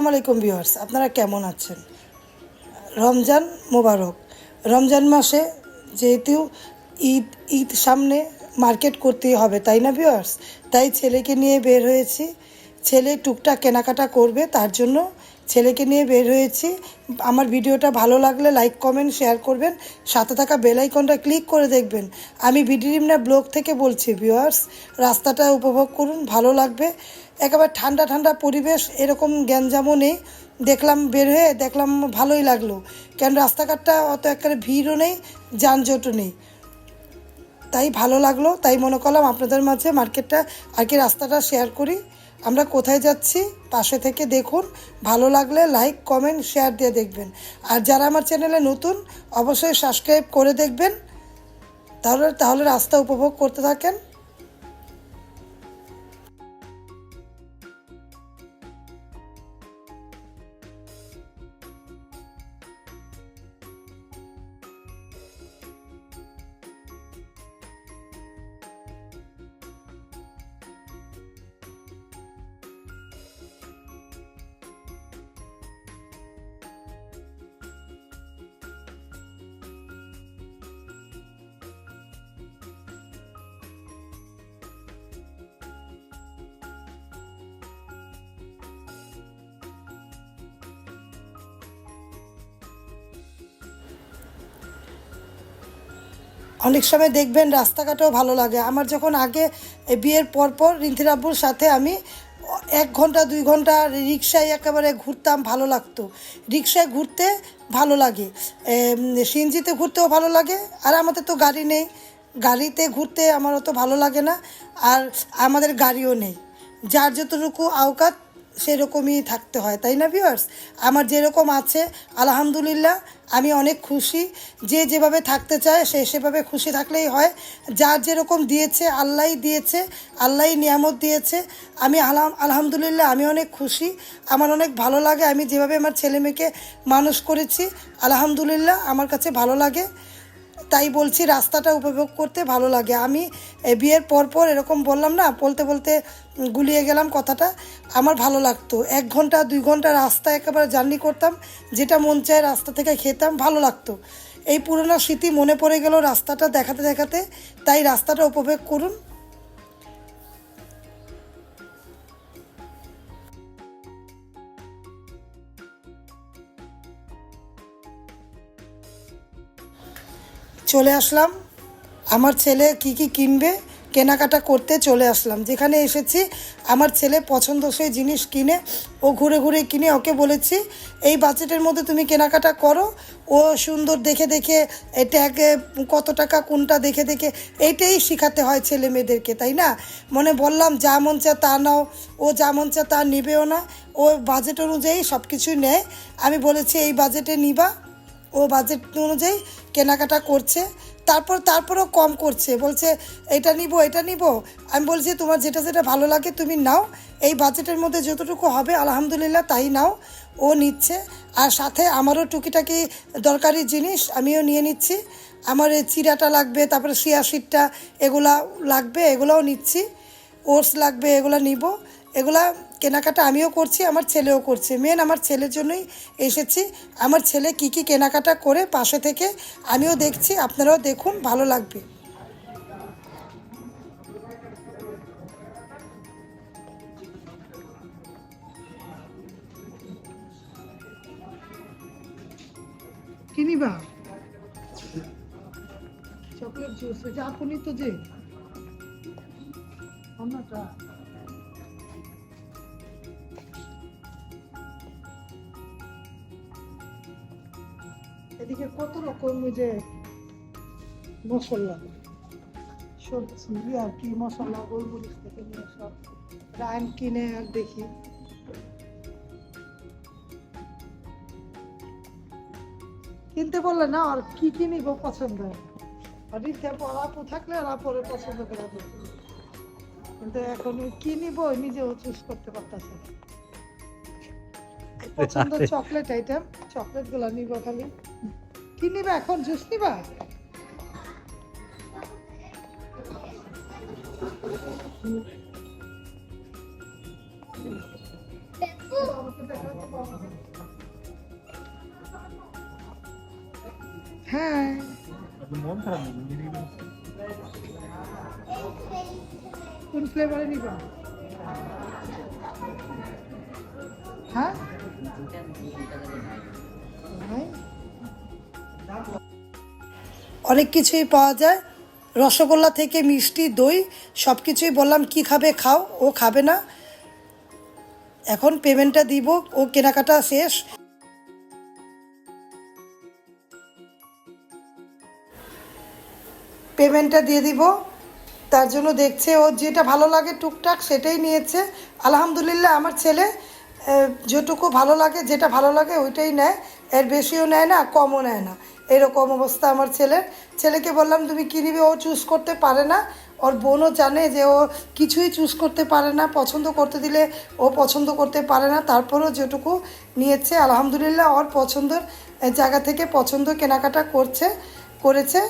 আসসালামু আলাইকুম ভিউয়ার্স, আপনারা কেমন আছেন? রমজান মোবারক। রমজান মাসে যেহেতু ঈদ ঈদ সামনে মার্কেট করতেই হবে, তাই না ভিউয়ার্স? তাই ছেলেকে নিয়ে বের হয়েছি। ছেলে টুকটাক কেনাকাটা করবে, তার জন্য ছেলেকে নিয়ে বের হয়েছি। আমার ভিডিওটা ভালো লাগলে লাইক, কমেন্ট, শেয়ার করবেন। সাথে থাকা বেল আইকনটা ক্লিক করে দেখবেন। আমি বিডিরিমনা ব্লগ থেকে বলছি, ভিউয়ার্স, রাস্তাটা উপভোগ করুন, ভালো লাগবে। একেবারে ঠান্ডা ঠান্ডা পরিবেশ, এরকম গ্যাঞ্জামও নেই। দেখলাম বের হয়ে দেখলাম ভালোই লাগল। কেন রাস্তাঘাটটা অত একেবারে ভিড়ও নেই, যানজটও নেই। তাই ভালো লাগল, তাই মনে করলাম আপনাদের মাঝে মার্কেটটা আর কি রাস্তাটা শেয়ার করি। আমরা কোথায় যাচ্ছি, পাশে থেকে দেখুন। ভালো লাগলে লাইক কমেন্ট শেয়ার দিয়ে দেখবেন। আর যারা আমার চ্যানেলে নতুন, অবশ্যই সাবস্ক্রাইব করে দেখবেন। তাহলে তাহলে রাস্তা উপভোগ করতে থাকেন। অনেক সময় দেখবেন রাস্তাঘাটেও ভালো লাগে। আমার যখন আগে বিয়ের পরপর রিন্থির আব্বুর সাথে আমি এক ঘণ্টা, দুই ঘণ্টা রিক্সায় একেবারে ঘুরতাম, ভালো লাগতো। রিক্সায় ঘুরতে ভালো লাগে। সিনজিতে ঘুরতেও ভালো লাগে। আর আমাদের তো গাড়ি নেই। গাড়িতে ঘুরতে আমার অত ভালো লাগে না। আর আমাদের গাড়িও নেই। যার যতটুকু আওকাত সেরকমই থাকতে হয়, তাই না ভিউয়ার্স আমার যেরকম আছে, আলহামদুলিল্লাহ, আমি অনেক খুশি। যে যেভাবে থাকতে চায়, সে সেভাবে খুশি থাকলেই হয়। যার যেরকম দিয়েছে আল্লাহই দিয়েছে আল্লাহই নিয়ামত দিয়েছে। আমি আলহাম আলহামদুলিল্লাহ, আমি অনেক খুশি। আমার অনেক ভালো লাগে। আমি যেভাবে আমার ছেলে মেয়েকে মানুষ করেছি, আলহামদুলিল্লাহ, আমার কাছে ভালো লাগে। তাই বলছি রাস্তাটা উপভোগ করতে ভালো লাগে। আমি বিয়ের পর পর এরকম বললাম না, বলতে বলতে গুলিয়ে গেলাম কথাটা। আমার ভালো লাগতো। এক ঘণ্টা, দুই ঘণ্টা রাস্তা একেবারে জার্নি করতাম, যেটা মন চায় রাস্তা থেকে খেতাম, ভালো লাগতো। এই পুরোনো স্মৃতি মনে পড়ে গেল রাস্তাটা দেখাতে দেখাতে। তাই রাস্তাটা উপভোগ করুন। চলে আসলাম। আমার ছেলে কি কি কিনবে, কেনাকাটা করতে চলে আসলাম। যেখানে এসেছি, আমার ছেলে পছন্দসই জিনিস কিনে, ও ঘুরে ঘুরে কিনে, ওকে বলেছি, এই বাজেটের মধ্যে তুমি কেনাকাটা করো, ও সুন্দর দেখে দেখে ট্যাগে কত টাকা, কোনটা দেখে দেখে। এইটাই শেখাতে হয় ছেলে মেয়েদেরকে, তাই না? মনে বললাম, যা মন চা তা নাও, ও যা মন চা তা নিবেও না, ও বাজেট অনুযায়ী সব কিছুই নেয়। আমি বলেছি, এই বাজেটে নিবা ও বাজেট অনুযায়ী কেনাকাটা করছে। তারপর, তারপরও কম করছে। বলছে, এটা নিব এটা নিব। আমি বলছি, তোমার যেটা যেটা ভালো লাগে তুমি নাও। এই বাজেটের মধ্যে যতটুকু হবে, আলহামদুলিল্লাহ তাই নাও। ও নিচ্ছে। আর সাথে আমারও টুকিটাকি দরকারি জিনিস আমিও নিয়ে নিচ্ছি। আমার এই চিরাটা লাগবে, তারপরে শিয়া শিটটা, এগুলা লাগবে, এগুলোও নিচ্ছি। ওটস লাগবে, এগুলো নিব। এগুলা কেনাকাটা আমিও করছি আমার ছেলেও করছে। মেন আমার ছেলের জন্যই এসেছি। আমার ছেলে কি কি কেনাকাটা করে পাশে থেকে আমিও দেখছি আপনারাও দেখুন ভালো লাগবে। কিনিবা চকলেট জুস এটা আপনি তো যে। অন্যটা এদিকে কত রকম যে মশলা? সবজি আর কি মশলা গোলমরিচ থেকে নিয়ে সব রায়ন কিনে আর দেখি। কিনতে বললে না আর কি কি নিব পছন্দ? আর থাকলে আর আপরে পছন্দ করে কিন্তু এখন কি নিব নিজেও চুজ করতে পারতেছে পছন্দ চকলেট আইটেম চকলেটগুলা নিব খালি। কি নিবা এখন জুস নিবা হ্যাঁ মন খারাপ? কোন ফ্লেভারে নিবা হ্যাঁ অনেক কিছুই পাওয়া যায়। রসগোল্লা থেকে মিষ্টি, দই সব কিছুই বললাম কি খাবে খাও, ও খাবে না। এখন পেমেন্টটা দিব, ও কেনাকাটা শেষ। পেমেন্টটা দিয়ে দিব। তার জন্য দেখছে ও যেটা ভালো লাগে টুকটাক সেটাই নিয়েছে। আলহামদুলিল্লাহ আমার ছেলে যেটুকু ভালো লাগে, যেটা ভালো লাগে ওইটাই নেয়। এর বেশিও নেয় না, কমও নেয় না। এরকম অবস্থা আমার ছেলের। ছেলেকে বললাম, তুমি কী নিবে? ও চুজ করতে পারে না। ওর বোনও জানে যে ও কিছুই চুজ করতে পারে না। পছন্দ করতে দিলে ও পছন্দ করতে পারে না। তারপরও যেটুকু নিয়েছে, আলহামদুলিল্লাহ, ওর পছন্দের জায়গা থেকে পছন্দ কেনাকাটা করছে, করেছে।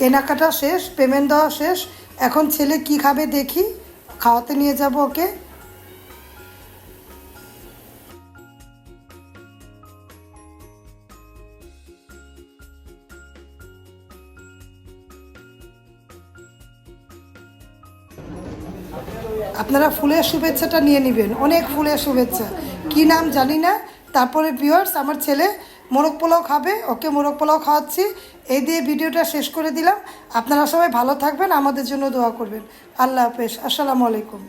কেনাকাটা শেষ পেমেন্ট দেওয়া শেষ, এখন ছেলে কি খাবে দেখি, খাওয়াতে নিয়ে যাব ওকে। আপনারা ফুলের শুভেচ্ছাটা নিয়ে নেবেন, অনেক ফুলের শুভেচ্ছা। কি নাম জানি না, তারপরে ভিউয়ার্স আমার ছেলে মোরগ পোলাও খাবে, ওকে মোরগ পোলাও খাওয়াচ্ছি। এই দিয়ে ভিডিওটা শেষ করে দিলাম। আপনারা সবাই ভালো থাকবেন, আমাদের জন্য দোয়া করবেন। আল্লাহ হাফেজ, আসসালামু আলাইকুম।